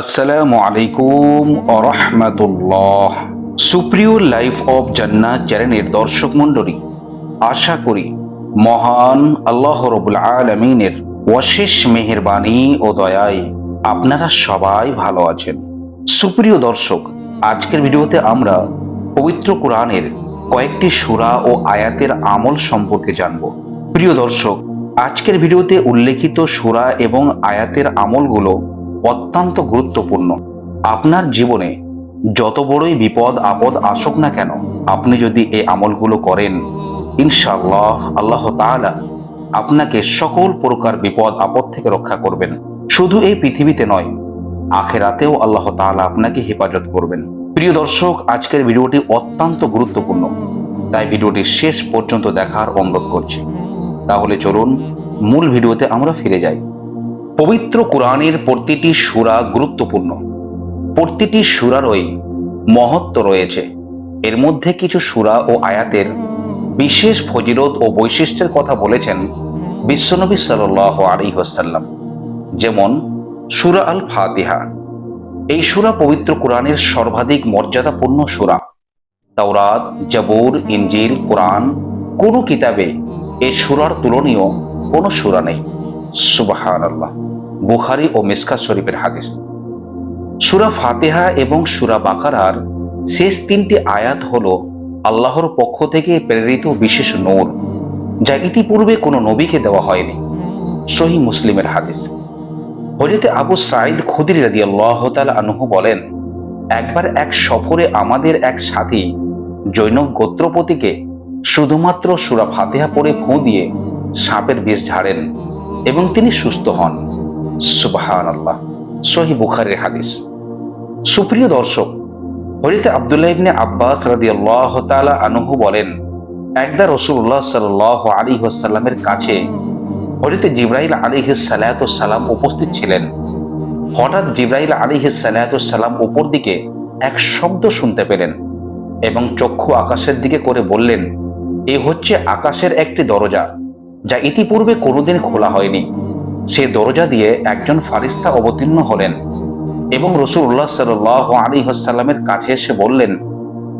আসসালামু আলাইকুম আরহামাতুল্লাহ সুপ্রিয় লাইফ অফ জান্নাত চ্যানেলের দর্শক মণ্ডলী, আশা করি মহান আল্লাহ রবুল আলমিনের অশেষ মেহেরবানি ও দয়ায় আপনারা সবাই ভালো আছেন। সুপ্রিয় দর্শক, আজকের ভিডিওতে আমরা পবিত্র কোরআনের কয়েকটি সুরা ও আয়াতের আমল সম্পর্কে জানব। প্রিয় দর্শক, আজকের ভিডিওতে উল্লেখিত সুরা এবং আয়াতের আমলগুলো অত্যন্ত গুরুত্বপূর্ণ। আপনার জীবনে যত বড়ই বিপদ, আপদ আসুক না কেন, আপনি যদি এই আমলগুলো করেন, ইনশাআল্লাহ আল্লাহ তাআলা আপনাকে সকল প্রকার বিপদ, আপদ থেকে রক্ষা করবেন। শুধু এই পৃথিবীতে নয়, আখেরাতেও আল্লাহ তাআলা আপনাকে হেফাজত করবেন। প্রিয় দর্শক, আজকের ভিডিওটি অত্যন্ত গুরুত্বপূর্ণ। তাই ভিডিওটি শেষ পর্যন্ত দেখার অনুরোধ করছি। তাহলে চলুন, মূল ভিডিওতে আমরা ফিরে যাই। পবিত্র কোরআনের প্রতিটি সুরা গুরুত্বপূর্ণ। প্রতিটি সুরারই মহত্ব রয়েছে। এর মধ্যে কিছু সুরা ও আয়াতের বিশেষ ফজিলত ও বৈশিষ্ট্যের কথা বলেছেন বিশ্বনবী সাল্লাহ আলী ওয়াসাল্লাম। যেমন, সুরা আল ফাতিহা এই সুরা পবিত্র কোরআনের সর্বাধিক মর্যাদাপূর্ণ সুরা। তাওরাত, জাবুর ইঞ্জিল কোরআন, কোনো কিতাবে এই সুরার তুলনীয় কোনো সুরা নেই। সুবাহান বুখারি ও মিসকা শরীফের হাদিস। সুরা ফাতেহা এবং সুরা বাকারার শেষ তিনটি আয়াত হল আল্লাহর পক্ষ থেকে প্রেরিত বিশেষ নূর, যা ইতিপূর্বে কোনো নবীকে দেওয়া হয়নি। সহি মুসলিমের হাদিস। হজরতে আবু সাইদ খুদির রাদি আল্লাহ আনহু বলেন, একবার এক সফরে আমাদের এক সাথী জৈনব গোত্রপতিকে শুধুমাত্র সুরা ফাতেহা পড়ে ফোঁ দিয়ে সাপের বিষ ঝাড়েন। এবং তিনি সুস্থ হন। সুবাহান আল্লাহ সহি বুখারের হাদিস। সুপ্রিয় দর্শক হরিতে আবদুল্লাহ ইবনে আব্বাস রাদি আল্লাহ তালা আনহু বলেন, একদা রসুল্লাহ সাল আলী সাল্লামের কাছে হরিতে জিব্রাইল আলী সালাম উপস্থিত ছিলেন। হঠাৎ জিব্রাইল আলী সালাম উপর দিকে এক শব্দ শুনতে পেলেন এবং চক্ষু আকাশের দিকে করে বললেন, এ হচ্ছে আকাশের একটি দরজা। যা ইতিপূর্বে কোনোদিন খোলা হয়নি। সে দরজা দিয়ে একজন ফারিস্তা অবতীর্ণ হলেন এবং রসুল্লাহ সাল আলী হাসাল্লামের কাছে এসে বললেন,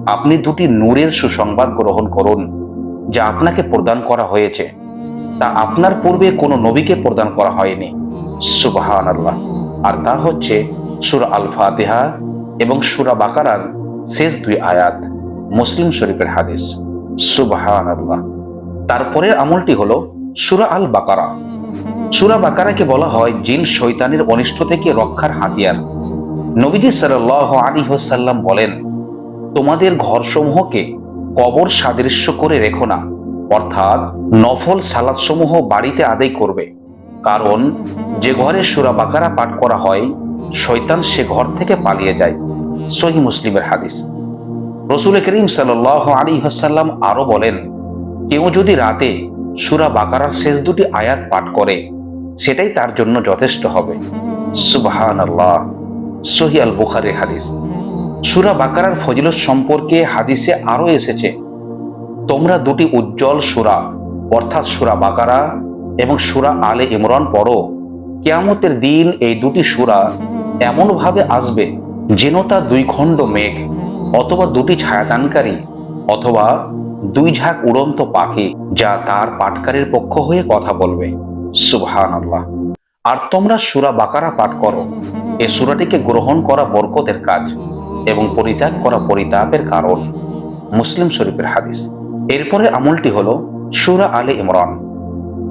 আপনি দুটি নূরের সুসংবাদ গ্রহণ করুন, যা আপনাকে প্রদান করা হয়েছে। তা আপনার পূর্বে কোনো নবীকে প্রদান করা হয়নি। সুবাহান আল্লাহ আর তা হচ্ছে সুরা আল ফাতেহা এবং সুরা বাকারার শেষ দুই আয়াত, মুসলিম শরীফের হাদিস। সুবাহান আল্লাহ তারপরের আমলটি হলো সুরা আল বাকারা সুরা বাকারাকে বলা হয় জিন শৈতানের অনিষ্ট থেকে রক্ষার হাতিয়ার। নবীজি সাল্লাহ আলী হোসাল্লাম বলেন, তোমাদের ঘরসমূহকে কবর সাদৃশ্য করে রেখো না, অর্থাৎ নফল সালাদসমূহ বাড়িতে আদায় করবে। কারণ যে ঘরে সুরা বাকারা পাঠ করা হয় শৈতান সে ঘর থেকে পালিয়ে যায়। সহি মুসলিমের হাদিস। রসুল করিম সাল আলী হাসাল্লাম আরও বলেন, কেউ যদি রাতে সুরা বাকারার শেষ দুটি আয়াত পাঠ করে, সেটাই তার জন্য যথেষ্ট হবে। সুবাহান আল্লাহ সহি আল বুখারি হাদিস। সুরা বাকারার ফজিলত সম্পর্কে হাদিসে আরও এসেছে, তোমরা দুটি উজ্জ্বল সুরা, অর্থাৎ সুরা বাকারা এবং সুরা আলে ইমরান পড়ো, কেয়ামতের দিন এই দুটি সুরা এমনভাবে আসবে যেন তা দুই খণ্ড মেঘ অথবা দুটি ছায়াদানকারী অথবা দুই ঝাঁক উড়ন্ত পাখি যা তার পাটকারীর পক্ষ হয়ে কথা বলবে। সুবহান আল্লাহ আর তোমরা সুরা বাকারা পাঠ করো। এ সুরাটিকে গ্রহণ করা বরকতের কাজ এবং পরিত্যাগ করা পরিতাপের কারণ। মুসলিম শরীফের হাদিস। এরপরে আমলটি হলো সুরা আলে ইমরান।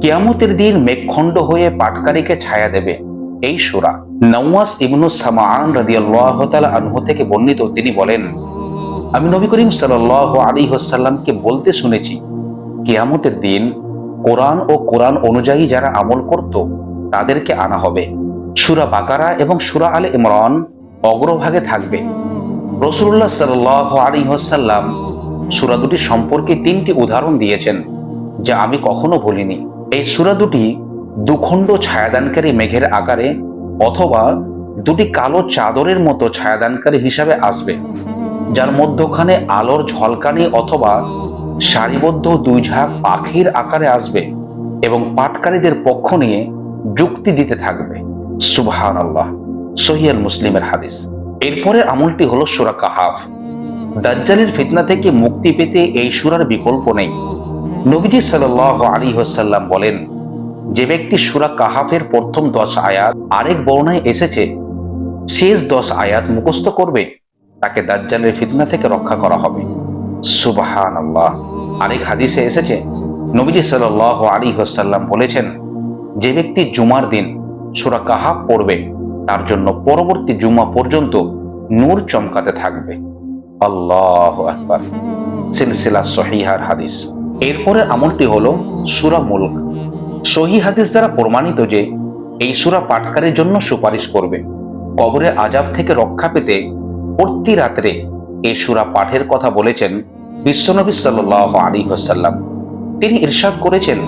কিয়ামতের দিন মেঘখণ্ড হয়ে পাটকারীকে ছায়া দেবে এই সুরা। নওয়াস ইবনু সামান রাদিয়াল্লাহু তাআলা আনহু থেকে বর্ণিত তিনি বলেন আমি নবী করিম সাল আলী হাসাল্লামকে বলতে শুনেছি, কেয়ামতের দিন কোরআন ও কোরআন অনুযায়ী যারা আমল করত, তাদেরকে আনা হবে। সুরা বাকারা এবং সুরা আলে ইমরান অগ্রভাগে থাকবে। রসুল্লাহ সাল আলী হাসাল্লাম সুরা দুটি সম্পর্কে তিনটি উদাহরণ দিয়েছেন, যা আমি কখনো ভুলিনি। এই সুরা দুটি দুখণ্ড ছায়াদানকারী মেঘের আকারে অথবা দুটি কালো চাদরের মতো ছায়াদানকারী হিসাবে আসবে। যার মধ্যখানে আলোর ঝলকানি অথবা সারিবদ্ধ দুই ঝাঁক পাখির আকারে আসবে এবং পাটকারীদের পক্ষ নিয়ে যুক্তি দিতে থাকবে। সুবহান আল্লাহ সহিয়াল মুসলিমের হাদিস। এরপরে আমলটি হলো সুরা কাহাফ। দাজ্জালের ফিতনা থেকে মুক্তি পেতে এই সুরার বিকল্প নেই। নবীজি সাল আলী হাসাল্লাম বলেন, যে ব্যক্তি সুরা কাহাফের প্রথম দশ আয়াত আরেক বর্ণায় এসেছে, শেষ দশ আয়াত মুখস্থ করবে। তাকে দাজ্জালের ফিতনা থেকে রক্ষা করা হবে। সুবাহান আল্লাহ আরেক হাদিসে এসেছে, নবীজি সাল আলী হাসাল্লাম বলেছেন, যে ব্যক্তি জুমার দিন সুরা কাহাফ পড়বে, তার জন্য পরবর্তী জুমা পর্যন্ত নূর চমকাতে থাকবে। আল্লাহ আকবার। সিলসিলা সহিহার হাদিস। এরপরে আমলটি হলো সুরা মুলক। সহি হাদিস দ্বারা প্রমাণিত যে, এই সুরা পাঠকারের জন্য সুপারিশ করবে। কবরে আজাব থেকে রক্ষা পেতে প্রতি রাত্রে এই সুরা পাঠের কথা বলেছেন বিশ্বনবী সাল্লাহ আলী হাসাল্লাম তিনি ইরশাদ করেছেন,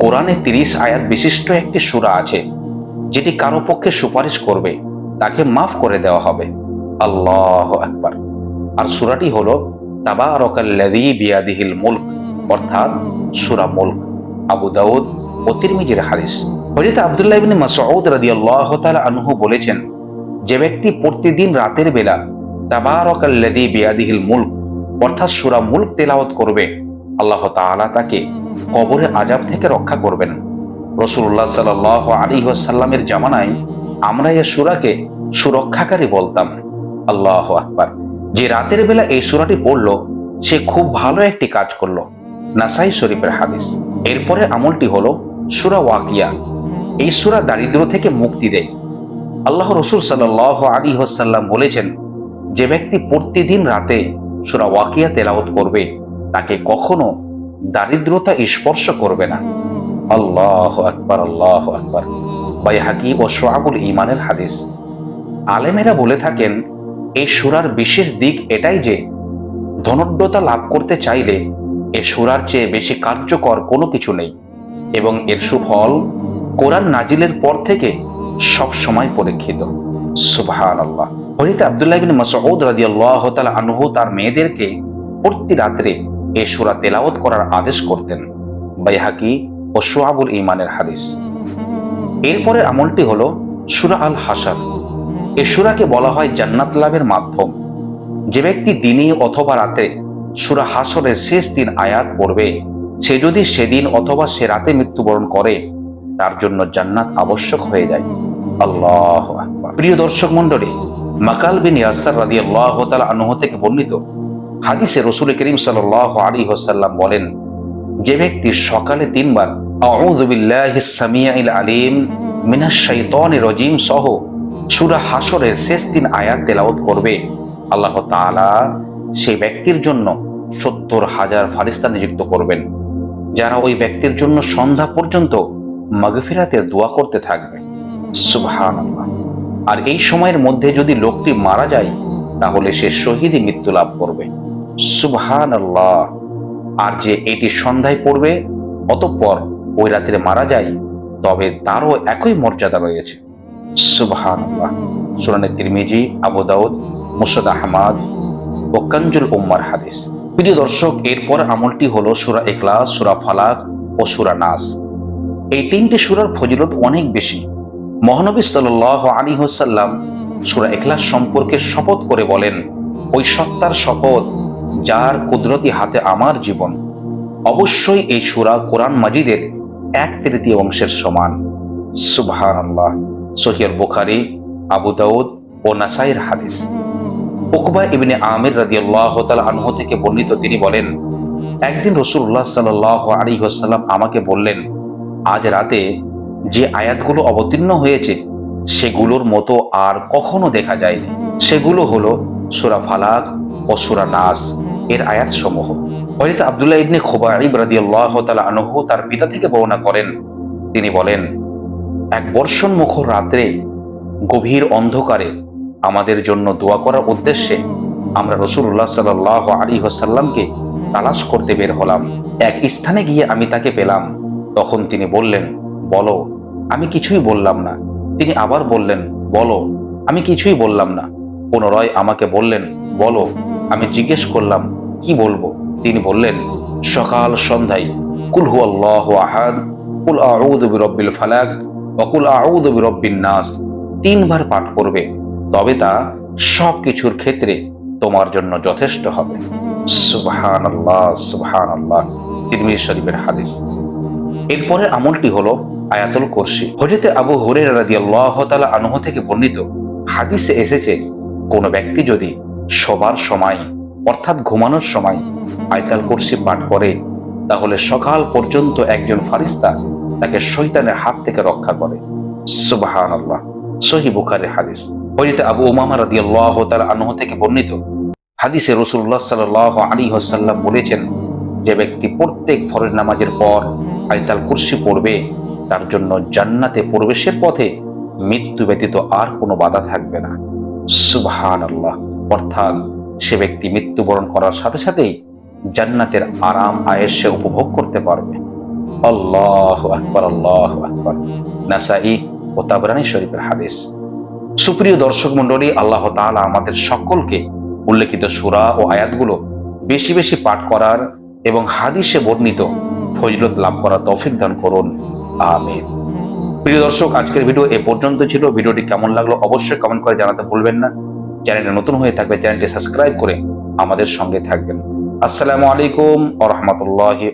কোরআনে তিরিশ আয়াত বিশিষ্ট একটি সুরা আছে, যেটি কারও পক্ষে সুপারিশ করবে, তাকে মাফ করে দেওয়া হবে। আল্লাহ আকবার। আর সুরাটি হলো, তাবারকাল্লাযী বিয়াদিহিল মুলক, অর্থাৎ সুরা মুলক, আবু দাউদ ও তিরমিজির হাদিস। হযরত আব্দুল্লাহ ইবনে মাসউদ রাদিয়াল্লাহু তাআলা আনহু বলেছেন, যে ব্যক্তি প্রতিদিন রাতের বেলা অর্থাৎ সূরা মুলক করবে। আল্লাহ তাকে আজাব থেকে রক্ষা করবেন। রসুল্লাহ সাল জামানায় আমরা এই সুরাকে সুরক্ষাকারী বলতাম। আল্লাহ আকবার। যে রাতের বেলা এই সুরাটি পড়ল, সে খুব ভালো একটি কাজ করল। নাসাই শরীফের হাদিস। এরপরে আমলটি হলো সুরা ওয়াকিয়া। এই সুরা দারিদ্র থেকে মুক্তি দেয়। আল্লাহ রসুল সাল আলী হাসাল্লাম বলেছেন যে ব্যক্তি প্রতিদিন রাতে সুরা ওয়াকিয়া তেলাওত করবে, তাকে কখনো দারিদ্রতা স্পর্শ করবে না। আল্লাহ আকবার আল্লাহ আকবার। বাই হাকি ও সোয়াবুল ইমানের হাদিস। আলেমেরা বলে থাকেন, এই সুরার বিশেষ দিক এটাই যে ধনদ্যতা লাভ করতে চাইলে এ সুরার চেয়ে বেশি কার্যকর কোনো কিছু নেই এবং এর সুফল কোরআন নাজিলের পর থেকে সব সময় পরীক্ষিত। সুবহান আল্লাহ হরিত আবদুল্লাহ বিন মাসউদ রাদিয়াল্লাহু তাআলা আনহু তার মেয়েদেরকে প্রতি রাত্রে এ সুরা তেলাওয়াত করার আদেশ করতেন। বাইহাকি ও সোয়াবুল ইমানের হাদিস। এরপরে আমলটি হলো সুরা আল হাসার এ সুরাকে বলা হয় জান্নাত লাভের মাধ্যম। যে ব্যক্তি দিনে অথবা রাতে সুরা হাসরের শেষ দিন আয়াত পড়বে, সে যদি সেদিন অথবা সে রাতে মৃত্যুবরণ করে, তার জন্য জান্নাত আবশ্যক হয়ে যায়। আল্লাহ। প্রিয় দর্শক মন্ডলী মাকাল বিন ইয়াসার রাদি আল্লাহ আনহ থেকে বর্ণিত হাদিসে রসুল করিম সাল আলী হোসাল্লাম বলেন, যে ব্যক্তি সকালে তিনবার আলিম রাজিম সহ সূরা হাসরের শেষ দিন আয়াত তেলাওয়াত করবে। আল্লাহ তাআলা সেই ব্যক্তির জন্য সত্তর হাজার ফারিস্তা নিযুক্ত করবেন। যারা ওই ব্যক্তির জন্য সন্ধ্যা পর্যন্ত মাগফিরাতের দোয়া করতে থাকবে। সুবহানাল্লাহ। আর এই সময়ের মধ্যে যদি লোকটি মারা যায়, তাহলে সে শহীদই মৃত্যু লাভ করবে। সুবহানাল্লাহ। আর যে এটি সন্ধ্যায় পড়বে, অতঃপর ওই রাত্রে মারা যায়, তবে তারও একই মর্যাদা রয়েছে। সুবহানাল্লাহ। সুরানে তিরমিজি, আবু দাউদ মুসাদ আহমদ ও কঞ্জুল উম্মার হাদিস। প্রিয় দর্শক, এরপর আমলটি হলো সুরা ইখলাস, সুরা ফালাক ও সুরা নাস। এই তিনটি সুরার ফজিলত অনেক বেশি। মহানবী সাল আলী হোসাল্লাম সুরা ইখলাস সম্পর্কে শপথ করে বলেন, ওই সত্তার শপথ যার কুদরতি হাতে আমার জীবন, অবশ্যই এই সুরা কোরআন মাজিদের এক তৃতীয় অংশের সমান। সুবহান আল্লাহ সহিয়ার বুখারি, আবু দাউদ ও নাসাইর হাদিস। উকবা ইবনে আমির রাদিয়াল্লাহু তাআলা আনহু থেকে বর্ণিত তিনি বলেন, একদিন রাসূলুল্লাহ সাল্লাল্লাহু আলাইহি ওয়াসাল্লাম আমাকে বললেন, আজ রাতে যে আয়াতগুলো অবতীর্ণ হয়েছে, সেগুলোর মতো আর কখনো দেখা যায়নি। সেগুলো হলো সূরা ফালাক ও সূরা নাস এর আয়াত সমূহ হযরত আব্দুল্লাহ ইবনে খুবাইব রাদিয়াল্লাহু তাআলা আনহু তার পিতা থেকে বর্ণনা করেন। তিনি বলেন, এক বর্ষণ মুখর রাত্রে গভীর অন্ধকারে আমাদের জন্য দোয়া করার উদ্দেশ্যে আমরা রসুল্লাহ সাল আলী হাসাল্লামকে তালাশ করতে বের হলাম। এক স্থানে গিয়ে আমি তাকে পেলাম। তখন তিনি বললেন বলো। আমি কিছুই বললাম না। তিনি আবার বললেন, বলো। আমি কিছুই বললাম না। পুনরায় আমাকে বললেন, বলো। আমি জিজ্ঞেস করলাম, কি বলব? তিনি বললেন, সকাল সন্ধ্যায়, কুল হু আল্লাহ আহাদ, কুল আউদ বিরব্বিল ফালাক অকুল আউদ বিরব্বিন নাস। তিনবার পাঠ করবে। তবে তা সব কিছুর ক্ষেত্রে তোমার জন্য যথেষ্ট হবে। সুবহান আল্লাহ সুবহান আল্লাহ তিরমিজ শরীফের হাদিস। এরপরের আমলটি হলো আয়াতুল কুরসি। হজরতে আবু হুরের রাদিয়াল্লাহু তাআলা আনহু থেকে বর্ণিত হাদিসে এসেছে, কোন ব্যক্তি যদি শোবার সময়, অর্থাৎ ঘুমানোর সময় আয়াতুল কুরসি পাঠ করে, তাহলে সকাল পর্যন্ত একজন ফারিস্তা তাকে শয়তানের হাত থেকে রক্ষা করে। সুবহানাল্লাহ। সহি বুখারীর হাদিস। হজরতে আবু উমামা রাদিয়াল্লাহু তাআলা আনহু থেকে বর্ণিত হাদিসে রাসূলুল্লাহ সাল্লাল্লাহু আলাইহি ওয়াসাল্লাম বলেছেন, যে ব্যক্তি প্রত্যেক ফরজ নামাজের পর আয়তাল কুরসি পড়বে তার জন্য জান্নাতে প্রবেশের পথে মৃত্যু ব্যতীত আর কোনো বাধা থাকবে না। সুবহান আল্লাহ অর্থাৎ সে ব্যক্তি মৃত্যুবরণ করার সাথে সাথেই জান্নাতের আরাম আয়ের সে উপভোগ করতে পারবে। আল্লাহ আকবর আল্লাহ আকবর। নাসাই ও তাবরানি শরীফের হাদিস। সুপ্রিয় দর্শক মন্ডলী আল্লাহ তাআলা আমাদের সকলকে উল্লেখিত সূরা ও আয়াতগুলো বেশি বেশি পাঠ করার এবং হাদিসে বর্ণিত ফজলত লাভ করার তৌফিক দান করুন। আমিন। প্রিয় দর্শক, আজকের ভিডিও এ পর্যন্ত ছিল। ভিডিওটি কেমন লাগল অবশ্যই কমেন্ট করে জানাতে ভুলবেন না। চ্যানেলে নতুন হয়ে থাকবে চ্যানেলটি সাবস্ক্রাইব করে আমাদের সঙ্গে থাকবেন। আসসালামু আলাইকুম ওয়া রাহমাতুল্লাহি